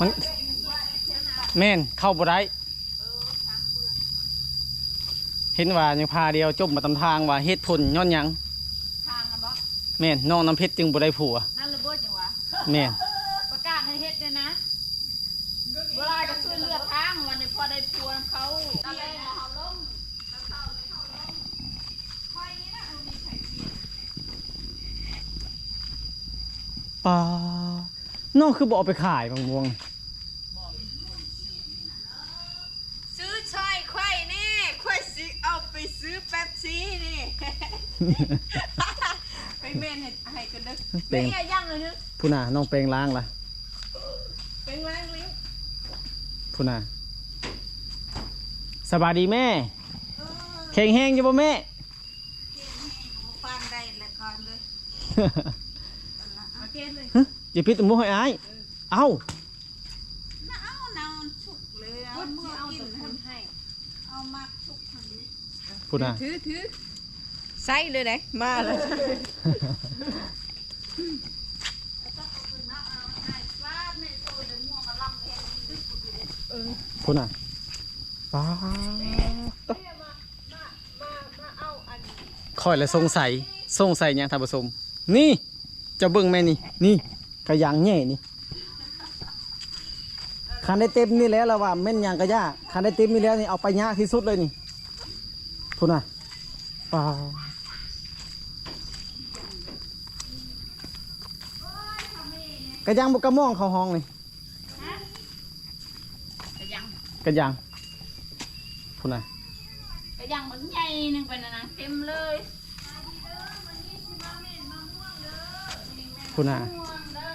มันแม่นเข้าบ่ได้เห็นว่ายังพาเดียวจบมาตำทางว่าเหตุผลย้อนหยังทางอะบ่แม่นน้องน้ำเพชรจึงบ่ได้ผัวนั่นระเบิดจังหวะแม่น ประกาศให้เฮ็ดเนี่ยนะเวลาก็ช่วยเลือกทางวันนี้พอได้พวงเขาตอนแรกเขาลงแล้วเข้าไปเข้าลงคอยนี่นะมันมีไข่เสีย ปลาน้องคือบ่เอาไปขายบางม่วง ซื้อช่อยไข่นี่ไข่สิเอาไปซื้อแป๊บซี่นี่ ไปเมนให้ให้กันเด้อเป็ไม่นเงี้ยย่างเลยเนอะผู้น่ะน้องเปลงล้างล่ะเป็นแรงลิ้วผู้น่ะสบายดีแม่แข็งแห้งอยู่บ่แม่ฟังได้แล้วก่อนเลยโอเคเลย ฮะอย่าพิษมุกให้อาย เอ้าน้าเอาน้ำชุกเลยเอาเมื่อเอาแต่คนให้เอามากชุกคนนี้พูดนะถือถือใส่เลยไหนมาเลยพูดนะป้าตะคอยและสงสัยสงสัยหยังท่านผู้ชมนี่เจะเบิ่งแม่นี่ นี่กระยังแง่นี่คันได้เต็มนี่แล้วละว่าแม่นหยังกระยาคันได้เต็มนี่แล้วนี่เอาไปยากที่สุดเลยนี่พูดนะป้ากระยังบกกระม่องเขาห้องนี่กระยังกระยังพูดนะกระยังมันใหญ่หนึงไปนะนะเต็มเลย พูดนะม่วงเด้อ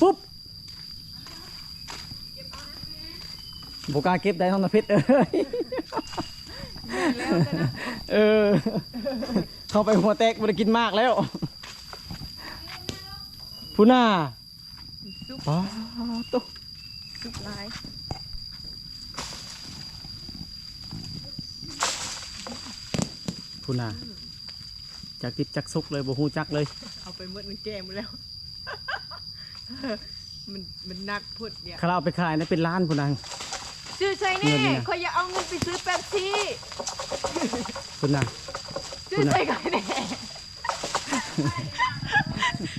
ปุ๊บบกล้าเก็บได้ท้องนาเพชรเอ้ยเออ เข้าไปหัวแตกมันกินมากแล้วพูน่าป้าตุ๊สุกลายพูน่า จากติดจักซุกเลยบ่ฮู้จักเลย เอาไปหมดมันแก้หมดแล้ว มันมันหนักพุดเนี่ยคาราเอาไปขายนะเป็นล้านพูนาง ซื้อใช่เงินี่นเนี่ยเขาอยากเอาเงินไปซื้อแป๊บซี่พูน่าซื้อใช่ใครแน่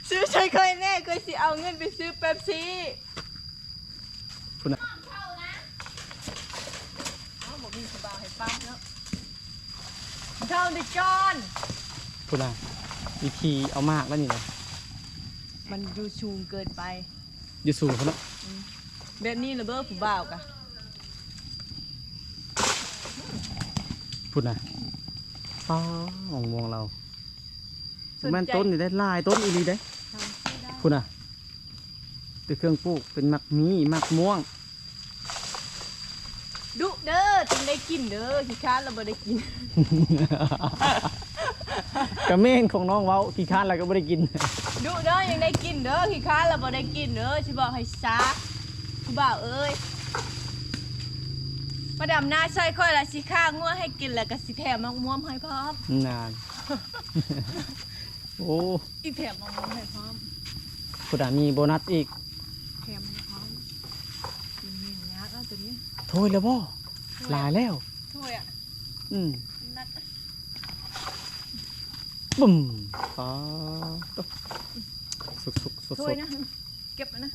ซื้อใช่ใครแน่เคยสิเอาเงินไปซื้อแป๊บซี่พูน่าเอาบอกมีสบายให้ปั๊มแล้วเท่าดิจอน พูน่าวิธีเอามากแล้วนี่นะมันดูชูงเกินไป อยู่สูงเขาเนาะแบบนี้ระเบ้อผู้บ่าวกะพูน่าป้ามองมองเราแม่นต้นนี่ได้หลายต้นอีหลีได้คุณอะเป็นเครื่องปลูกเป็นมักมีมักม่วง ดุเด้อจึงได้กินเด้อขี้ค้านเราบ่ได้กิน กระเม่นของน้องเว้ากี่ค้านอะไรก็ไม่ได้กิน ดุเด้อยังได้กินเด้อขี้ค้านเราบ่ได้กินเด้อสิบอกให้ซาผู้บ่าวเอ้ยมาดำหน้าใส่ค่อยละสิข้างัวให้กินแล้วก็สิแถมมะม่วงให้พร้อมนาน โอ้อีแถมมะม่วงให้พร้อมคุณอะมีโบนัสอีกแถมให้พร้อมมันมีอย่างยากอะตัวนี้ โทษแล้วบ่หลายแล้วถ้วยอะ อืม นัดบุ่มอ๋อตุ๊บสุกสุกสดถ้สวยดนะ เก็บไว้นะ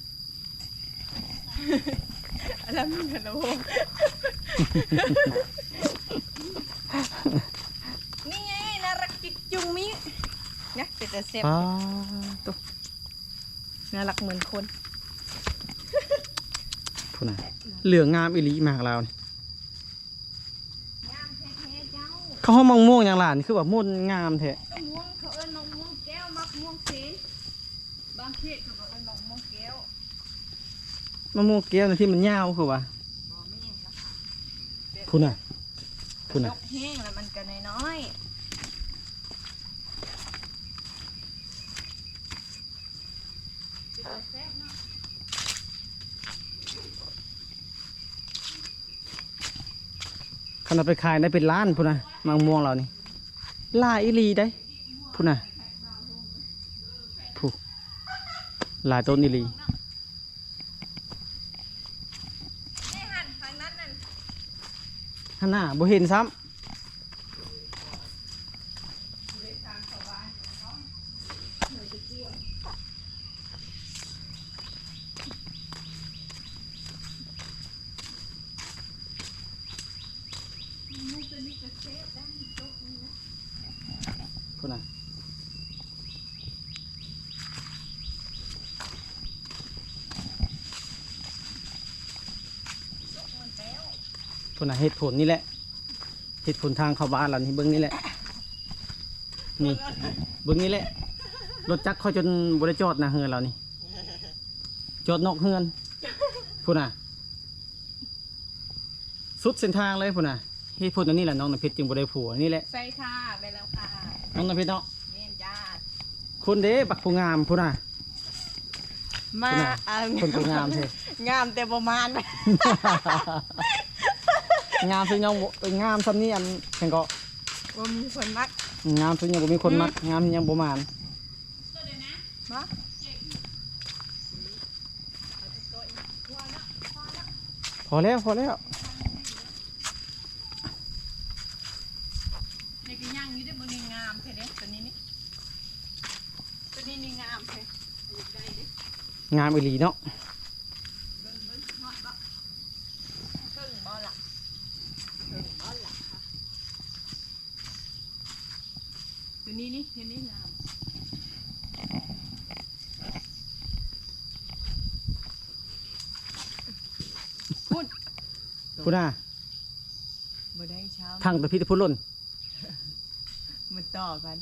อะไรมันกันนะโวนี่ไงน่ารักจิกจุงมิเนี่ยเป็นแต่เซฟอ๋อตุ๊บน่ารักเหมือนคนคุณอะเหลืองงามอีหลีมากแล้วนี่งามแท้ๆเจ้า เขาห้องมังม่วงอย่างหลานคือแบบม่วนงามแท้ วมะม่วงสีบางเขตเขาก็เอิ้นมะม่วงแก้วมะม่วงเกี้ยวนะที่มันยาวคือว่าบ่แม่นละคุณอะคุณดอะอกแห้งแล้วมันก็น้อยๆแซ่บเนาะขนาดไปขายได้เป็นล้านพุ่นนะมังม่วงเรานี่หลายอีหลีได้ม่วพูดน่ะ พูดหลายต้นอีหลีนี่หันทางนั้นนั่นฮันน่าบ่เห็นซ้ำพูดน่ะ พูดน่ะเหตุผลนี่แหละเหตุผลทางเข้าบ้านเรานี่เบิ้งนี่แหละนี่เบิ้งนี่แหละรถจักรเขาจนบริจอดนะเฮือนเรานี่จอดนอกเฮือนพูดน่ะสุดเส้นทางเลยพูดน่ะเหตุผลอันนี้แหละน้องน้ำเพชรจึงบริผัวนี่แหละใส่ค่ะไปแล้วค่ะน้องน้ำเพชรเนาะเมนจ้าคนเด้บักผู้งามพูดน่ะมาคุณน่ะอะคนผู้งามเท่งามแต่ประมาณ งามซึ่งยังบ่งามซ้ำนี่อันแข่งก็ว่ามีคนมักงามซึ่งยังบ่มีคนมักงามซึ่งยังบ่มานมาพอแล้วพอแล้วนี่ก็ย่างอยู่ได้บนนี้งามเท่เด้ตัวนี้นี่ตัวนี้นี่งามเท่อยู่ได้เด้งามอีหลีเนาะ เบิ่งเบิ่งฮอดบ่เพิ่งบ่ล่ะเพิ่งบ่ล่ะค่ะตัว นี้นี่ตัวนี้งามพูดพูดน่ะบ่ได้เช้าทางตะพิษพุทธล้นมันต่อกัน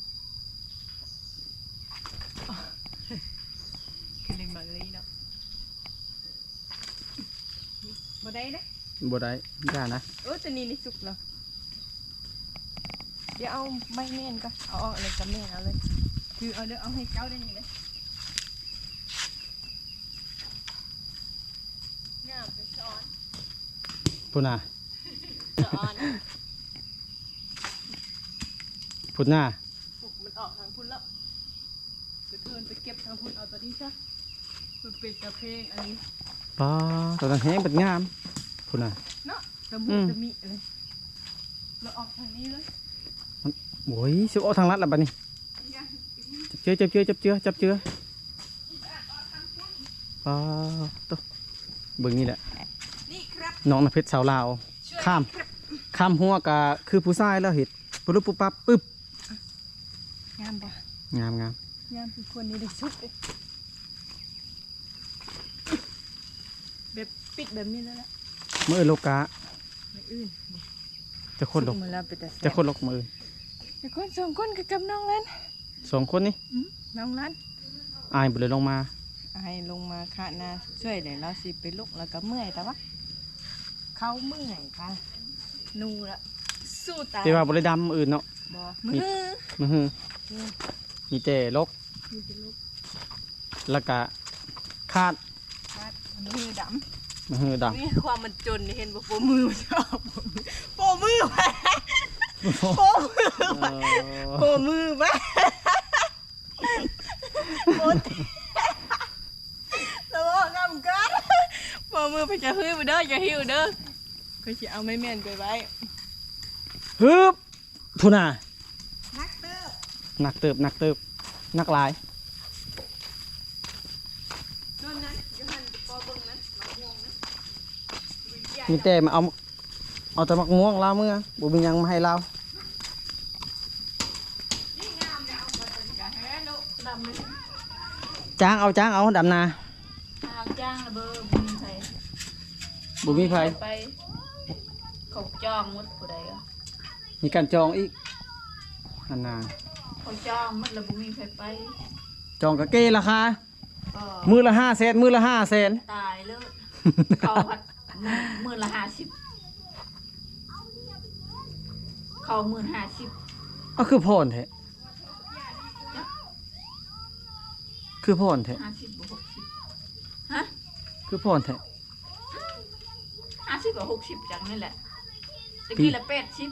คือเล่นบางลีเนาะบ่ได้เด้บ่ได้ย่านะเออตัวนี้นี่สุกแล้ว เดี๋ยวเอาไม้เม่นก็เอาออกอะไรกับเม่นเอาเลย คือเอาเดี๋ยวเอาให้เจ้าได้ยังไงงามเป็นช้อนพูดน่ะช้อนพูดน่ะปลุกมันออกทางพุ่นแล้วกระเทินไปเก็บทางพุ่นเอาตัวนี้ซะมันเป็นกระเพงอันนี้ป้าตอนนั้นแห้งเป็นงามพูดน่ะเนาะตะอืมุมตะมิเลยเราออกทางนี้เลย โอ้ยสิเอาทางลัดละบัดนี้จับเจือจับเจือจับเจือจับเจือป้าตัวเบิ่งนี่แหละนี่ครับน้องนเพชรสาวลาว ข้ามข้ามหัวกะคือผู้ชายแล้วเห็ดปุ๊บปุ๊บปั๊บปึ๊บงามปะงามงามงามคือคนนี้ได้สุดเลยแบบปิดแบบนี้แล้วล่ะเมื่อโลกะไม่อื่นจะคนลกมือเราไปแต่จะคนลกมือ แต่คนสองคนกับกับน้องรันสองคนนี่น้องรันอายบุเลยลงมาให้ลงมาค่ะนาช่วยเลยเราสิไปลุกแล้วก็เมื่อยแต่ว่าเขาเมื่อยค่ะนูละสู้ตายแต่ว่าบุเลยดำอื่นเนาะบอมือมือหืออืมมีแต่ลกมีแต่ลุกแล้วก็คาดคัดมือดมือหือดำนี่ความมันจนนี่เห็นบ่โปมือมันชอบโปมือไปำ โปมือเออโปมือไปโปแล้วก็กำกันโปมือไปจะหิ้วเด้อจะหิ้วเด้อก็จะเอาไม้แม่นไปไว้ฮึบทุน่านักเตอร์หนักเติบหนักเติบหนักหลายโน่นนะยูหันปอเบิ่งนะมะม่วงนะมีแต่มาเอา เอาแต่มักม่วงลาวเมื่อบุมีหยังมาให้เรานี่งามเนี่ยเอาไปเป็นกะแฮนุดำเลยจ้างเอาจ้างเอาดำนาเอาจ้างระเบอร์บุญไทยบุมีไผไปเขาจองหมดผู้ใดก็มีการจองอีกอันนาเขาจองหมดแล้วบุมีใครไปจองกะเก้ราคาก็มือละห้าแสนมือละห้าแสน ตายเลยเขาพัดหมื่นละห้าสิบ เขาหมื่นห้าสิบอะคือพ่อนแท้คือพ่อนแท้ห้าสิบบวกหกสิบฮะคือพ่อนแท้ห้าสิบกับหกสิบจังนี่แหละตะกี้ละแปดสิบ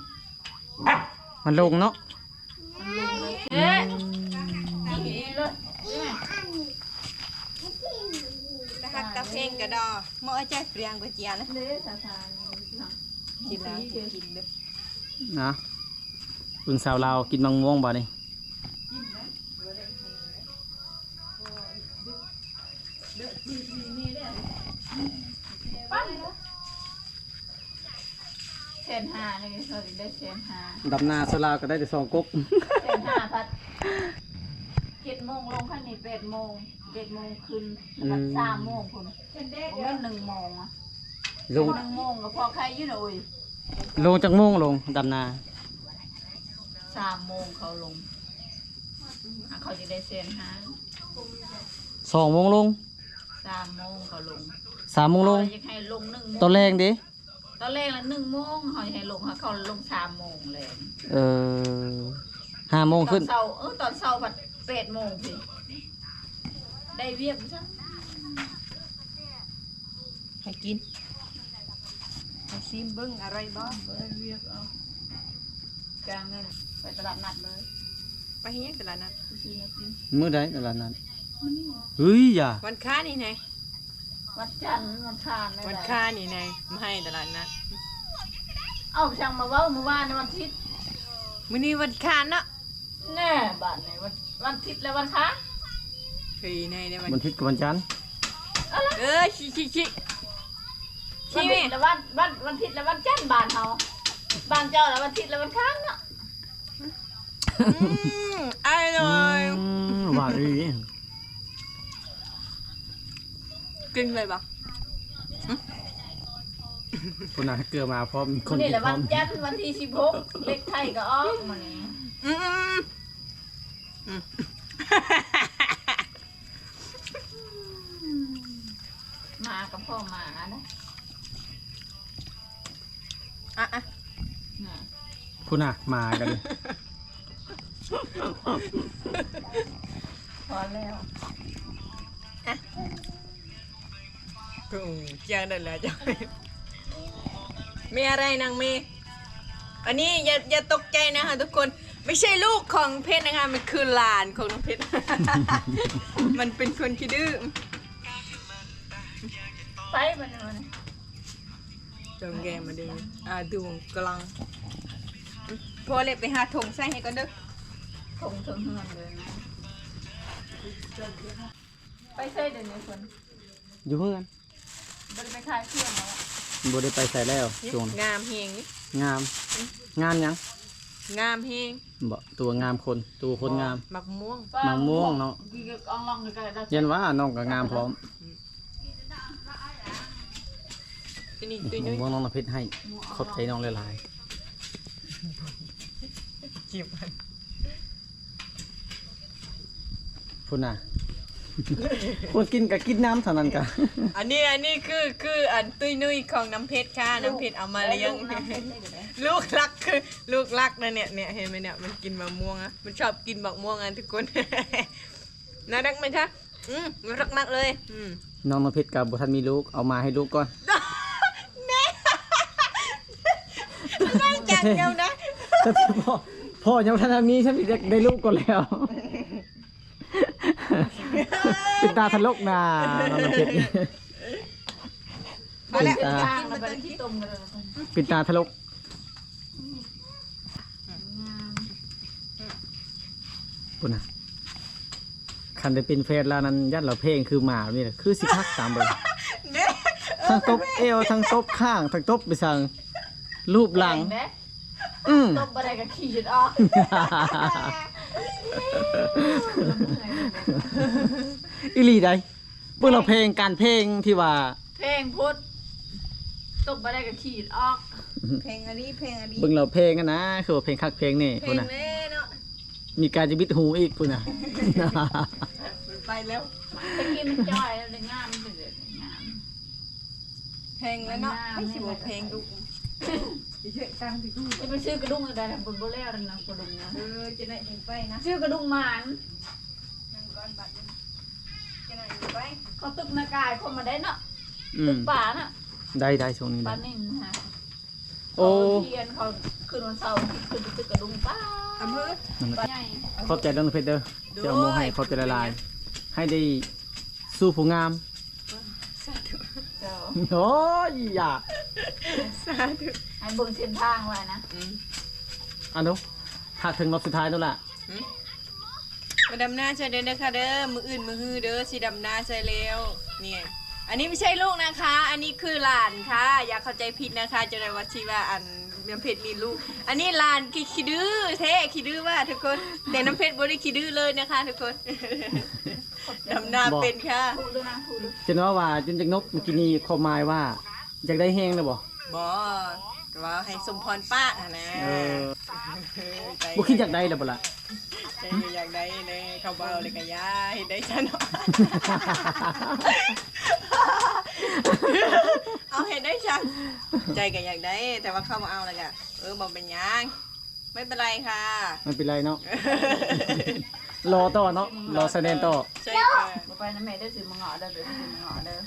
มันลงเนาะเฮ้ยนี่เลยนะคกาแฟกระดอเมื่อใจเปรียงก๋วยเตี๋ยวนะกินแล้วกินเลย นะปืนสาวลาวกินมังม่วงบ่นี่ปั้นเชนหาเลยเขาถึงได้เชนหาดำนาสาวลาวก็ได้แต่สองก๊กเชนหาพัดเจ็ดโมงลงขั้นนี้แปดโมงเจ็ดโมงคืนสามโมงคุณผมก็หนึ่งโมงอะลงหนึ่งโมงก็พอใครยืนอุ้ย ลงจากโมงลงดำนาสามโมงเขาลงอะเขาจะได้เชนหาสองโมงลงสามโมงเขาลงสามโมงลงเขาจะให้ลงหนึ่งโมงตอนแรงดิตอนแรกละหนึ่งโมงเขาจะให้ลงค่ะเขาลงสามโมงเลยเออห้าโมงตอขึ้นนเช้าเออตอนเช้าผัดแปดโมงสิได้เวียกจังให้กิน ให้ซิมเบิ้งอะไรบ่ได้เวียกเอากลางเงินไปตลาดนัดเลย ไปเฮียงตลาดนัดไปซื้อแล้วกินมื้อใดตลาดนั้นเฮ้ยอย่าวันค้านี่ไงวันจันทร์วันทานไม่วันได้ค้านี่ไงมาให้ตลาดนัดเอาช่างมาเว้าเมื่อวานในวันอาทิตย์มื้อนี้วันค้าเนาะแน่บ้านไหนวันวันอาทิตย์และวันค้างเฮ้ยในในวันวันอาทิตย์กับวันจันทร์เออชิชิชิ วันชี้อาแม่ทิตย์และวันวันวันอาทิตย์และวันจันทร์บ้านเฮาบ้านเจ้าและวันอาทิตย์และวันค้างเนาะอืมอร่อยอืมหวานอีกินเลยบ่คนน่ะเกลือมาพร้อมควันนนี้กิแหละพร้วัอนมจันทร์วันที่สิบหกเลขไทยก็ออกมานี่อืมอืมอืมมากับพ่อหมานะ อะอะน่ะคุณน่ะมากันเลยพอแล้วกูเจียงเดินแล้วจ้ะมีอะไรนางเมย์อันนี้อย่าอย่าตกใจนะคะทุกคนไม่ใช่ลูกของเพชรนะคะ มันคือหลานของน้องเพชร มันเป็นคนขี้ดื้อไปมันมัน จงแกมาดูอ่าดูกำลังพอเลยไปหาถุงใส่ให้ก่อนเด้อคงถึงเฮือนเลยนะไปใส่เดี๋ยวนี้คนอยู่เพื่อนบ่ได้ไปขายเครื่องแล้วบ่ได้ไปใส่แล้วช่วงงามเฮงนี่งาม งามหยังงามเฮงบ่ตัวงามคนตัวคนงามมักม่วงมะม่วงเนาะกินกับอองลองกันได้ยันว่าน้องก็งามพร้อม ตัวนี้มะตัวนี้ม่วงน้องน้ำเพชรให้ขอบใจน้องหลายจิบมันๆพุ่นน่ะคนกินก็กินน้ำเท่านั้นกะอันนี้อันนี้คือคืออันตุ้ยนุ้ยของน้ำเพชรค่ะน้ำเพชรเอามาเลี้ยงลูกรักคือลูกรักนะเนี่ยเนี่ยเห็นไหมเนี่ยมันกินมะม่วงอะมันชอบกินบักม่วงอะทุกคนน่ารักไหมคะอืมน่ารักมากเลยอืมน้องน้ำเพชรกับบุทันมีลูกเอามาให้ลูกก่อน นั่งจังเดียวนะแต่พ่อพ่อยังบ่ทันมีฉันอยากได้ลูกก่อนแล้วเป็นตาทะลกนะน้องน้ำเพชรนี่พอแล้วอ่าย่างแล้วไปที่ต้มกันเลยเป็นตาทะลกปุ่นน่ะคันได้เป็นแฟนแล้วนั้นยัดเราเพลงคือหมานี่แหละคือสิคักตามเบิ่งเนี่ยทั้งตบเอวทั้งตบข้าง ทั้งตบไปสั่งรูปหลังเด้ อืมต้มบ่ได้ก็ขี้ออกอิลีได้เบิ่งเราเพลงการเพลงที่ว่า เพลงพุทธต้มบ่ได้ก็ขี้ออกเพลงอันนี้เพลงอันนี้เบิ่งเราเพลงกันนะคือว่าเพลงคักเพลงนี่เพลพุ่นงน่ะ เล่เนาะมีการจะบิดหูอีกพุ่นน่ะ ไปแล้ว ตะกี้มันจ้อยแล้วเลยงามมันเลยงาม เพลงแล้วเนาะไม่ใช่ว่าเพลงดู เฉยๆตั้งที่ดูจะไปซื้อกระดุมอะไรนะบุญบ่แล้วนะกระดุมนะเออจะได้ยิงไปนะซื้อกระดุมหมานนั่งก่อนบัดนี้จะได้ยิงไปเขาตึกนากายคนมาได้เนาะอืตึมกป่าน่ะได้ได้ช่วงนี้ป่าได้นิ่มนะฮะโอ้เขาเทียนเขาคืนวันเสาร์คืนไปตึกกระดุมป้าอำเภอป้าใหญ่ขอบใจน้องเพชรเด้อเจ้าโมให้ขอบใจละลาย ให้ได้สู้ผู้งามสาธุโอ้ยอย่า สาธุให้เบิ่งเส้นทางไว้นะอืมอันนู้ถ้าถึงรอบสุดท้ายนู่นแหละมาดำหน้าใช่เด้อนะคะเด้อมืออื่นมือฮือเด้อสิดำหน้าใช่แล้วเนี่ยอันนี้ไม่ใช่ลูกนะคะ อันนี้คือหลานค่ะ อย่าเข้าใจผิดนะคะจะได้ว่าชีว่าอันน้ำเพชรมีลูก อันนี้หลานขี้ขี้ดื้อแท้ขี้ดื้อว่ากทุกคนแต่น้ำเพชรบ่ได้ขี้ดื้อเลยนะคะ ทุกคนดำหน้าเป็นค่ะพูดด้วยนะพูดด้วย จนว่าว่าจนจากนกเมื่อกี้นี้ความหมายว่า อยากได้แห้งเลยบ่บอว่าให้สมพรป้าอะนะเออใจบ่คิดอยากได้เลยบ่ล่ะ ใจก็อยากได้เลยเขาเบาเลยกะยาให้ได้ฉันเนาะ เอาเห็นได้ฉันใจก็อยากได้ แต่ว่าเข้ามาเอาเลยกะเออบอกเป็นหยังไม่เป็นไรค่ะไม่เป็นไรเนาะ รอต่อเนาะ รอแสดงต่อ ใช่ค่ะ บ่ไปนะแม่ได้อซื้อมาเงาะเด้อเด้อซื้อมาเงาะเด้อ